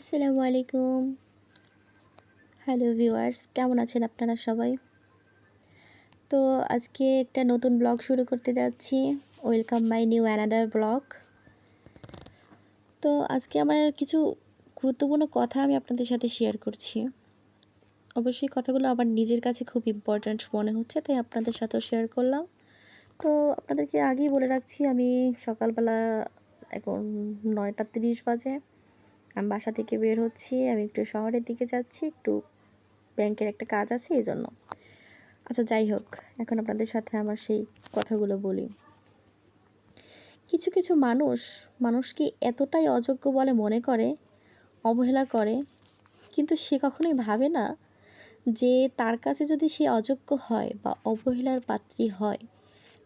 আসসালামু আলাইকুম। Hello viewers কেমন আছেন আপনারা সবাই? তো আজকে একটা নতুন ব্লগ শুরু করতে যাচ্ছি। Welcome my new another blog তো আজকে আমার কিছু গুরুত্বপূর্ণ কথা আমি আপনাদের সাথে শেয়ার করছি। অবশ্যই কথাগুলো আমার নিজের কাছে খুব ইম্পর্ট্যান্ট মনে হচ্ছে, তাই আপনাদের সাথেও শেয়ার করলাম। তো আপনাদেরকে আগেই বলে রাখছি, আমি সকালবেলা এখন নয়টা তিরিশ বাজে। আমি বাসা থেকে বের হচ্ছি, আমি একটু শহরের দিকে যাচ্ছি, একটু ব্যাংকের একটা কাজ আছে এই জন্য। আচ্ছা যাই হোক, এখন আপনাদের সাথে আমার সেই কথাগুলো বলি। কিছু কিছু মানুষ, মানুষকে এতটাই অযোগ্য বলে মনে করে, অবহেলা করে, কিন্তু সে কখনোই ভাবে না যে তার কাছে যদি সে অযোগ্য হয় বা অবহেলার পাত্রী হয়,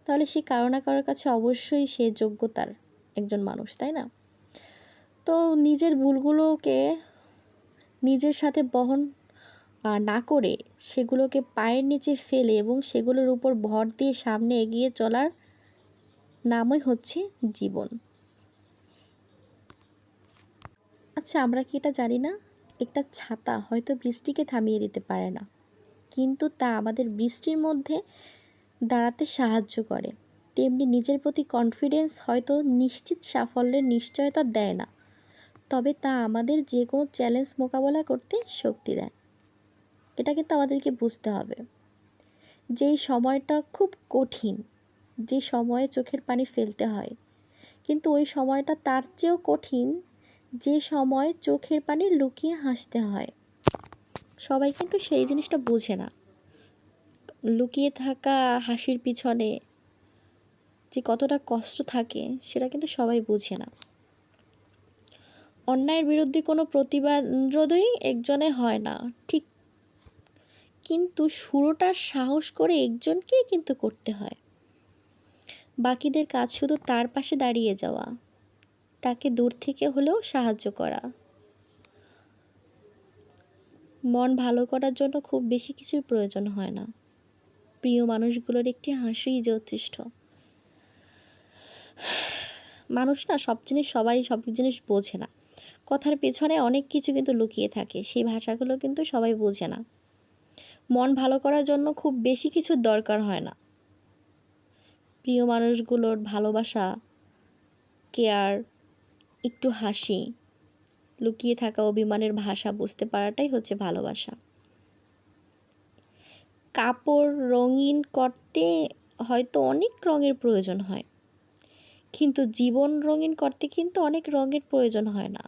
তাহলে সে কারও না কারোর কাছে অবশ্যই সে যোগ্যতার একজন মানুষ, তাই না? তো নিজের ভুলগুলোকে নিজের সাথে বহন না করে সেগুলোকে পায়ের নিচে ফেলে এবং সেগুলোর উপর ভর দিয়ে সামনে এগিয়ে চলার নামই হচ্ছে জীবন। আচ্ছা আমরা কি এটা জানি না? একটা ছাতা হয়তো বৃষ্টিকে থামিয়ে দিতে পারে না, কিন্তু তা আমাদের বৃষ্টির মধ্যে দাঁড়াতে সাহায্য করে। তেমনি নিজের প্রতি কনফিডেন্স হয়তো নিশ্চিত সাফল্যের নিশ্চয়তা দেয় না। তবে তা আমাদের যে কোনো চ্যালেঞ্জ মোকাবেলা করতে শক্তি দেয়। এটা কিন্তু আমাদেরকে বুঝতে হবে। যেই সময়টা খুব কঠিন, যে সময়ে চোখের পানি ফেলতে হয়, কিন্তু ওই সময়টা তার চেয়েও কঠিন, যে সময় চোখের পানি লুকিয়ে হাসতে হয়। সবাই কিন্তু সেই জিনিসটা বোঝে না। লুকিয়ে থাকা হাসির পিছনে যে কতটা কষ্ট থাকে, সেটা কিন্তু সবাই বোঝে না। অন্যায়ের বিরুদ্ধে কোনো প্রতিবাদই একজনে হয় না, ঠিক। কিন্তু শুরুটা সাহস করে একজনকেই কিন্তু করতে হয়। বাকিদের কাজ শুধু তার পাশে দাঁড়িয়ে যাওয়া, তাকে দূর থেকে হলেও সাহায্য করা। মন ভালো করার জন্য খুব বেশি কিছুর প্রয়োজন হয় না। প্রিয় মানুষগুলোর একটি হাসিই যথেষ্ট। মানুষ না সব জিনিস সবাই সব জিনিস বোঝে না। কথার পেছনে অনেক কিছু কিন্তু লুকিয়ে থাকে। সেই ভাষাগুলো কিন্তু সবাই বোঝে না। মন ভালো করার জন্য খুব বেশি কিছুর দরকার হয় না। প্রিয় মানুষগুলোর ভালোবাসা, কেয়ার, একটু হাসি, লুকিয়ে থাকা অভিমানের ভাষা বুঝতে পারাটাই হচ্ছে ভালোবাসা। কাপড় রঙিন করতে হয়তো অনেক রঙের প্রয়োজন হয়। কিন্তু জীবন রঙিন করতে কিন্তু অনেক রঙের প্রয়োজন হয় না।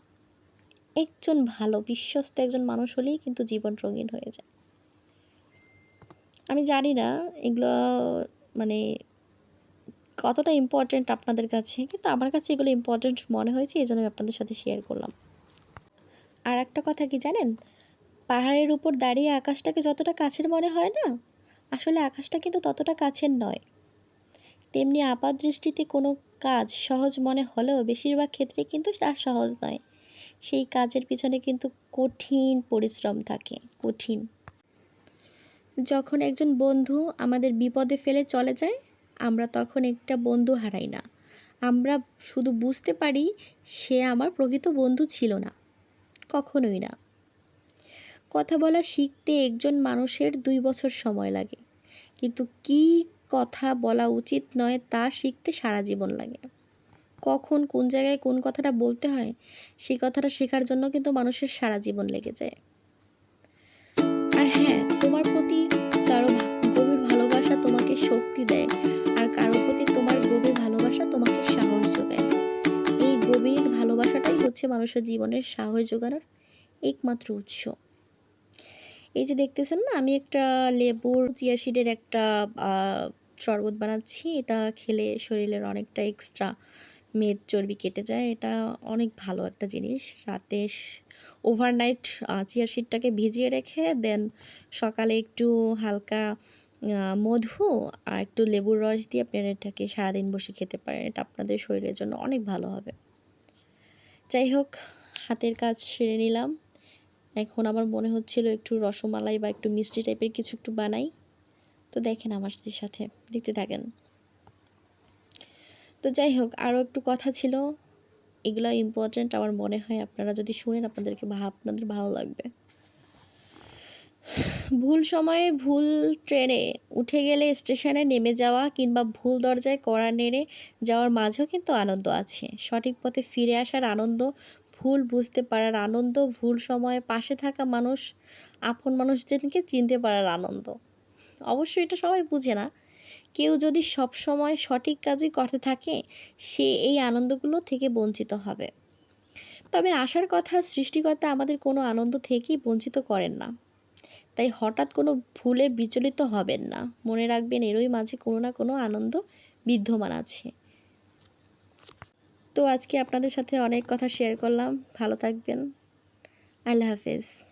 একজন ভালো, বিশ্বস্ত একজন মানুষ হলেই কিন্তু জীবন রঙিন হয়ে যায়। আমি জানি না এগুলো মানে কতটা ইম্পর্টেন্ট আপনাদের কাছে, কিন্তু আমার কাছে এগুলো ইম্পর্টেন্ট মনে হয়েছে, এই জন্য আমি আপনাদের সাথে শেয়ার করলাম। আর একটা কথা কি জানেন? পাহাড়ের উপর দাঁড়িয়ে আকাশটাকে যতটা কাছের মনে হয় না, আসলে আকাশটা কিন্তু ততটা কাছের নয়। তেমনি আপাত দৃষ্টিতে কোনো কাজ সহজ মনে হলেও বেশিরভাগ ক্ষেত্রে কিন্তু তা সহজ নয়। সেই কাজের পিছনে কিন্তু কঠিন পরিশ্রম থাকে, কঠিন। যখন একজন বন্ধু আমাদের বিপদে ফেলে চলে যায়, আমরা তখন একটা বন্ধু হারাই না। আমরা শুধু বুঝতে পারি সে আমার প্রকৃত বন্ধু ছিল না, কখনোই না। কথা বলা শিখতে একজন মানুষের দুই বছর সময় লাগে। কিন্তু কি কথা বলা উচিত নয়, তা শিখতে সারা জীবন লাগে। কখন কোন জায়গায় কোন কথাটা বলতে হয় সেই কথাটা শেখার জন্য কিন্তু মানুষের সারা জীবন লেগে যায়। আর হ্যাঁ তোমার প্রতি কারও গভীর ভালোবাসা তোমাকে শক্তি দেয়, আর কারও প্রতি তোমার গভীর ভালোবাসা তোমাকে সাহস যোগায়। এই গভীর ভালোবাসাটাই হচ্ছে মানুষের জীবনের সাহস যোগানোর একমাত্র উৎস। এই যে দেখতেছেন না, আমি একটা লেবুর চিয়াশিডের একটা শরবত বানাচ্ছি, এটা খেলে শরীরের অনেকটা এক্সট্রা মেদ চর্বি কেটে যায়। এটা অনেক ভালো একটা জিনিস। রাতে ওভারনাইট চিয়া সিডটাকে ভিজিয়ে রেখে দেন সকালে একটু হালকা মধু আর একটু লেবুর রস দিয়ে আপনারা এটাকে সারাদিন বসে খেতে পারেন। এটা আপনাদের শরীরের জন্য অনেক ভালো হবে। যাই হোক, হাতের কাজ সেরে নিলাম। এখন আমার মনে হচ্ছিল একটু রসমালাই বা একটু মিষ্টি টাইপের কিছু একটু বানাই। তো দেখেন আমার সাথে, দেখতে থাকেন। তো যাই হোক, আরও একটু কথা ছিল। এগুলো ইম্পর্ট্যান্ট আমার মনে হয় আপনারা যদি শুনেন আপনাদেরকে আপনাদের ভালো লাগবে। ভুল সময়ে ভুল ট্রেনে উঠে গেলে স্টেশনে নেমে যাওয়া কিংবা ভুল দরজায় কড়া নেড়ে যাওয়ার মাঝেও কিন্তু আনন্দ আছে। সঠিক পথে ফিরে আসার আনন্দ, ভুল বুঝতে পারার আনন্দ, ভুল সময়ে পাশে থাকা মানুষ, আপন মানুষদেরকে চিনতে পারার আনন্দ। অবশ্যই এটা সবাই বুঝে না। কেউ যদি সব সময় সঠিক কাজই করতে থাকে, সে এই আনন্দগুলো থেকে বঞ্চিত হবে। তবে আশার কথা, সৃষ্টিকর্তা আমাদের কোনো আনন্দ থেকেই বঞ্চিত করেন না। তাই হঠাৎ কোনো ভুলে বিচলিত হবেন না। মনে রাখবেন, এরই মাঝে কোনো না কোনো আনন্দ বিদ্যমান আছে। তো আজকে আপনাদের সাথে অনেক কথা শেয়ার করলাম। ভালো থাকবেন। আল্লাহ হাফেজ।